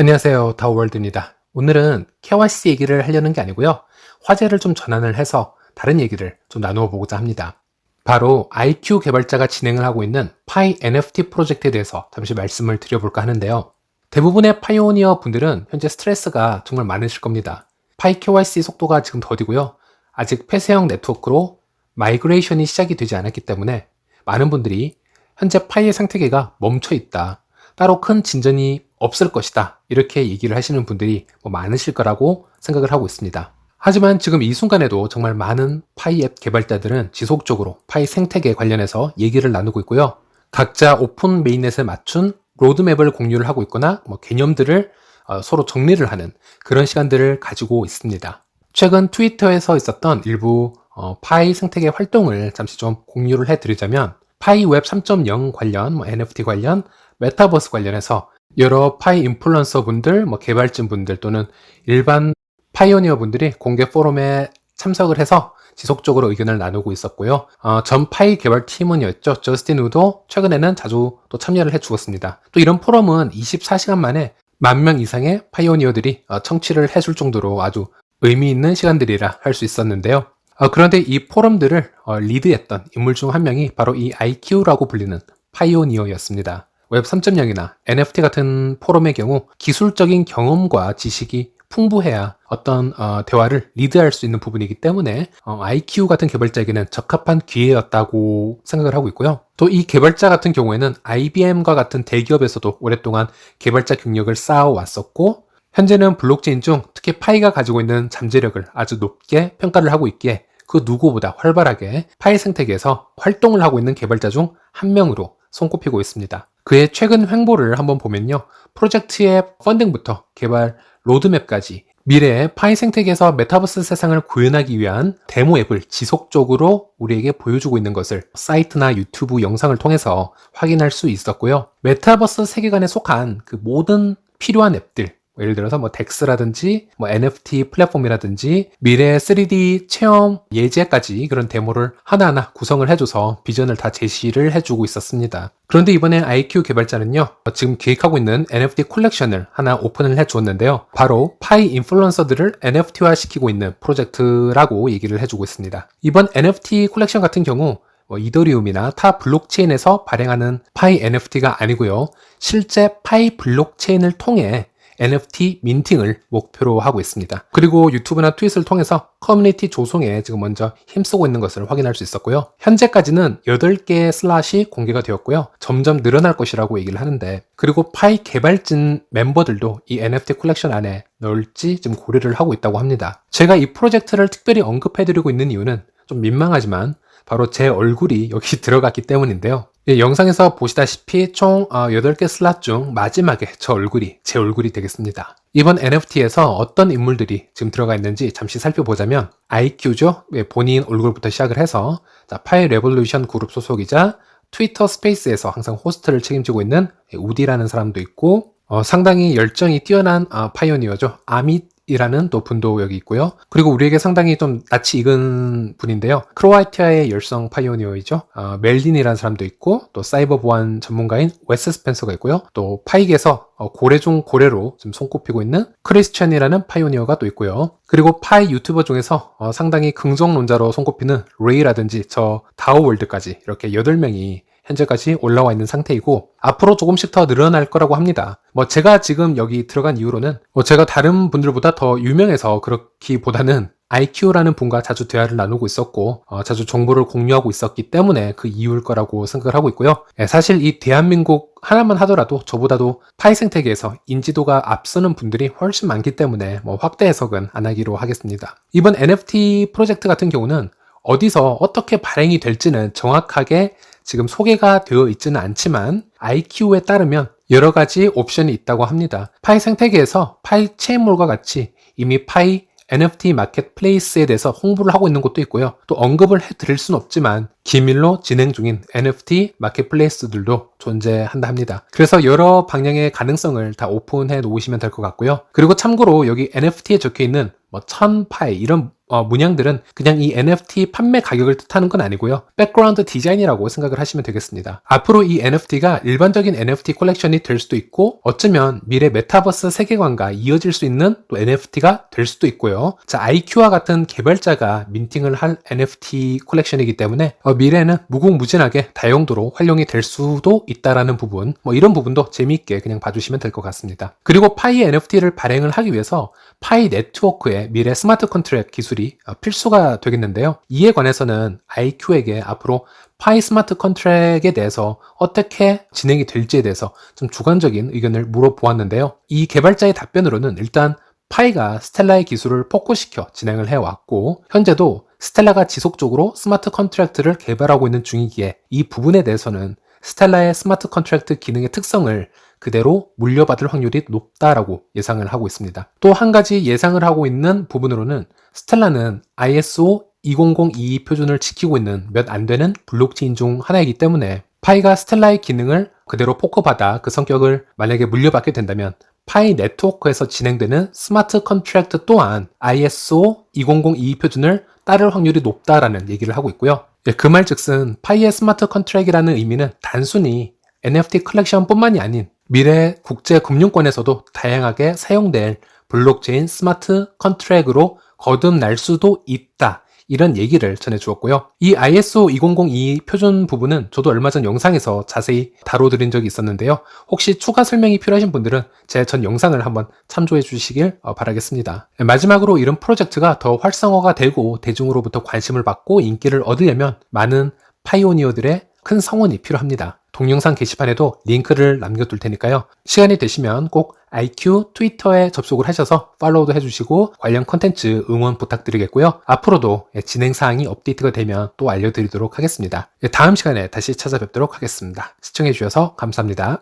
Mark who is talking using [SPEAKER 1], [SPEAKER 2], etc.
[SPEAKER 1] 안녕하세요. 다우월드입니다. 오늘은 KYC 얘기를 하려는 게 아니고요. 화제를 좀 전환을 해서 다른 얘기를 좀 나누어 보고자 합니다. 바로 IQ 개발자가 진행을 하고 있는 파이 NFT 프로젝트에 대해서 잠시 말씀을 드려볼까 하는데요. 대부분의 파이오니어 분들은 현재 스트레스가 정말 많으실 겁니다. 파이 KYC 속도가 지금 더디고요. 아직 폐쇄형 네트워크로 마이그레이션이 시작이 되지 않았기 때문에 많은 분들이 현재 파이의 생태계가 멈춰 있다. 따로 큰 진전이 없을 것이다. 이렇게 얘기를 하시는 분들이 뭐 많으실 거라고 생각을 하고 있습니다. 하지만 지금 이 순간에도 정말 많은 파이 앱 개발자들은 지속적으로 파이 생태계 관련해서 얘기를 나누고 있고요. 각자 오픈 메인넷에 맞춘 로드맵을 공유를 하고 있거나 뭐 개념들을 어, 서로 정리를 하는 그런 시간들을 가지고 있습니다. 최근 트위터에서 있었던 일부 어, 파이 생태계 활동을 잠시 좀 공유를 해드리자면 파이 웹 3.0 관련, 뭐 NFT 관련, 메타버스 관련해서 여러 파이 인플루언서 분들, 뭐 개발진 분들 또는 일반 파이오니어 분들이 공개 포럼에 참석을 해서 지속적으로 의견을 나누고 있었고요. 어, 전 파이 개발 팀원이었죠. 저스틴 우도 최근에는 자주 또 참여를 해 주었습니다. 또 이런 포럼은 24시간 만에 만 명 이상의 파이오니어들이 어, 청취를 해줄 정도로 아주 의미 있는 시간들이라 할 수 있었는데요. 어, 그런데 이 포럼들을 어, 리드했던 인물 중 한 명이 바로 이 IQ라고 불리는 파이오니어였습니다. 웹 3.0이나 NFT 같은 포럼의 경우 기술적인 경험과 지식이 풍부해야 어떤 어, 대화를 리드할 수 있는 부분이기 때문에 어, IQ 같은 개발자에게는 적합한 기회였다고 생각을 하고 있고요. 또 이 개발자 같은 경우에는 IBM과 같은 대기업에서도 오랫동안 개발자 경력을 쌓아왔었고 현재는 블록체인 중 특히 파이가 가지고 있는 잠재력을 아주 높게 평가를 하고 있기에 그 누구보다 활발하게 파이 생태계에서 활동을 하고 있는 개발자 중 한 명으로 손꼽히고 있습니다. 그의 최근 횡보를 한번 보면요. 프로젝트의 펀딩부터 개발 로드맵까지 미래의 파이 생태계에서 메타버스 세상을 구현하기 위한 데모 앱을 지속적으로 우리에게 보여주고 있는 것을 사이트나 유튜브 영상을 통해서 확인할 수 있었고요. 메타버스 세계관에 속한 그 모든 필요한 앱들, 뭐 예를 들어서 뭐 덱스라든지 뭐 NFT 플랫폼이라든지 미래 3D 체험 예제까지 그런 데모를 하나하나 구성을 해줘서 비전을 다 제시를 해주고 있었습니다. 그런데 이번에 IQ 개발자는요, 지금 기획하고 있는 NFT 콜렉션을 하나 오픈을 해주었는데요. 바로 파이 인플루언서들을 NFT화 시키고 있는 프로젝트라고 얘기를 해주고 있습니다. 이번 NFT 콜렉션 같은 경우 뭐 이더리움이나 타 블록체인에서 발행하는 파이 NFT가 아니고요. 실제 파이 블록체인을 통해 NFT 민팅을 목표로 하고 있습니다. 그리고 유튜브나 트윗을 통해서 커뮤니티 조성에 지금 먼저 힘쓰고 있는 것을 확인할 수 있었고요. 현재까지는 8개의 슬롯이 공개가 되었고요. 점점 늘어날 것이라고 얘기를 하는데 그리고 파이 개발진 멤버들도 이 NFT 콜렉션 안에 넣을지 지금 고려를 하고 있다고 합니다. 제가 이 프로젝트를 특별히 언급해드리고 있는 이유는 좀 민망하지만 바로 제 얼굴이 여기 들어갔기 때문인데요. 예, 영상에서 보시다시피 총 8개 어, 슬롯 중 마지막에 저 얼굴이 제 얼굴이 되겠습니다. 이번 NFT에서 어떤 인물들이 지금 들어가 있는지 잠시 살펴보자면 IQ죠. 예, 본인 얼굴부터 시작을 해서 파이 레볼루션 그룹 소속이자 트위터 스페이스에서 항상 호스트를 책임지고 있는 우디라는 사람도 있고 어, 상당히 열정이 뛰어난 어, 파이오니어죠. 아밋 이라는 또 분도 여기 있고요. 그리고 우리에게 상당히 좀 낯이 익은 분인데요. 크로아티아의 열성 파이오니어이죠. 어, 멜린이라는 사람도 있고 또 사이버 보안 전문가인 웨스 스펜서가 있고요. 또 파익에서 어, 고래 중 고래로 좀 손꼽히고 있는 크리스천이라는 파이오니어가 또 있고요. 그리고 파이 유튜버 중에서 어, 상당히 긍정론자로 손꼽히는 레이라든지 저 다오월드까지 이렇게 8명이 현재까지 올라와 있는 상태이고 앞으로 조금씩 더 늘어날 거라고 합니다. 뭐 제가 지금 여기 들어간 이후로는 뭐 제가 다른 분들보다 더 유명해서 그렇기보다는 IQ라는 분과 자주 대화를 나누고 있었고 어, 자주 정보를 공유하고 있었기 때문에 그 이유일 거라고 생각을 하고 있고요. 예, 사실 이 대한민국 하나만 하더라도 저보다도 파이 생태계에서 인지도가 앞서는 분들이 훨씬 많기 때문에 뭐 확대 해석은 안 하기로 하겠습니다. 이번 NFT 프로젝트 같은 경우는 어디서 어떻게 발행이 될지는 정확하게 지금 소개가 되어 있지는 않지만 IQ에 따르면 여러 가지 옵션이 있다고 합니다. 파이 생태계에서 파이 체인몰과 같이 이미 파이 NFT 마켓플레이스에 대해서 홍보를 하고 있는 곳도 있고요. 또 언급을 해드릴 순 없지만 기밀로 진행 중인 NFT 마켓플레이스들도 존재한다 합니다. 그래서 여러 방향의 가능성을 다 오픈해 놓으시면 될 것 같고요. 그리고 참고로 여기 NFT에 적혀 있는 뭐 1000파이 이런 어, 문양들은 그냥 이 NFT 판매 가격을 뜻하는 건 아니고요. 백그라운드 디자인이라고 생각을 하시면 되겠습니다. 앞으로 이 NFT가 일반적인 NFT 콜렉션이 될 수도 있고 어쩌면 미래 메타버스 세계관과 이어질 수 있는 또 NFT가 될 수도 있고요. 자, IQ와 같은 개발자가 민팅을 할 NFT 콜렉션이기 때문에 어, 미래는 무궁무진하게 다용도로 활용이 될 수도 있다라는 부분, 뭐 이런 부분도 재미있게 그냥 봐주시면 될 것 같습니다. 그리고 파이 NFT를 발행을 하기 위해서 파이 네트워크 의 미래 스마트 컨트랙 기술이 어, 필수가 되겠는데요. 이에 관해서는 IQ에게 앞으로 파이 스마트 컨트랙에 대해서 어떻게 진행이 될지에 대해서 좀 주관적인 의견을 물어보았는데요. 이 개발자의 답변으로는 일단 파이가 스텔라의 기술을 폭구시켜 진행을 해왔고 현재도 스텔라가 지속적으로 스마트 컨트랙트를 개발하고 있는 중이기에 이 부분에 대해서는 스텔라의 스마트 컨트랙트 기능의 특성을 그대로 물려받을 확률이 높다라고 예상을 하고 있습니다. 또 한 가지 예상을 하고 있는 부분으로는 스텔라는 ISO 20022 표준을 지키고 있는 몇 안 되는 블록체인 중 하나이기 때문에 파이가 스텔라의 기능을 그대로 포커받아 그 성격을 만약에 물려받게 된다면 파이 네트워크에서 진행되는 스마트 컨트랙트 또한 ISO 2002 표준을 따를 확률이 높다라는 얘기를 하고 있고요. 그말 즉슨 파이의 스마트 컨트랙이라는 의미는 단순히 NFT 컬렉션뿐만이 아닌 미래 국제 금융권에서도 다양하게 사용될 블록체인 스마트 컨트랙으로 거듭날 수도 있다. 이런 얘기를 전해 주었고요. 이 ISO 2002 표준 부분은 저도 얼마 전 영상에서 자세히 다뤄드린 적이 있었는데요. 혹시 추가 설명이 필요하신 분들은 제 전 영상을 한번 참조해 주시길 어, 바라겠습니다. 마지막으로 이런 프로젝트가 더 활성화가 되고 대중으로부터 관심을 받고 인기를 얻으려면 많은 파이오니어들의 큰 성원이 필요합니다. 동영상 게시판에도 링크를 남겨둘 테니까요. 시간이 되시면 꼭 IQ 트위터에 접속을 하셔서 팔로우도 해주시고 관련 컨텐츠 응원 부탁드리겠고요. 앞으로도 진행사항이 업데이트가 되면 또 알려드리도록 하겠습니다. 다음 시간에 다시 찾아뵙도록 하겠습니다. 시청해주셔서 감사합니다.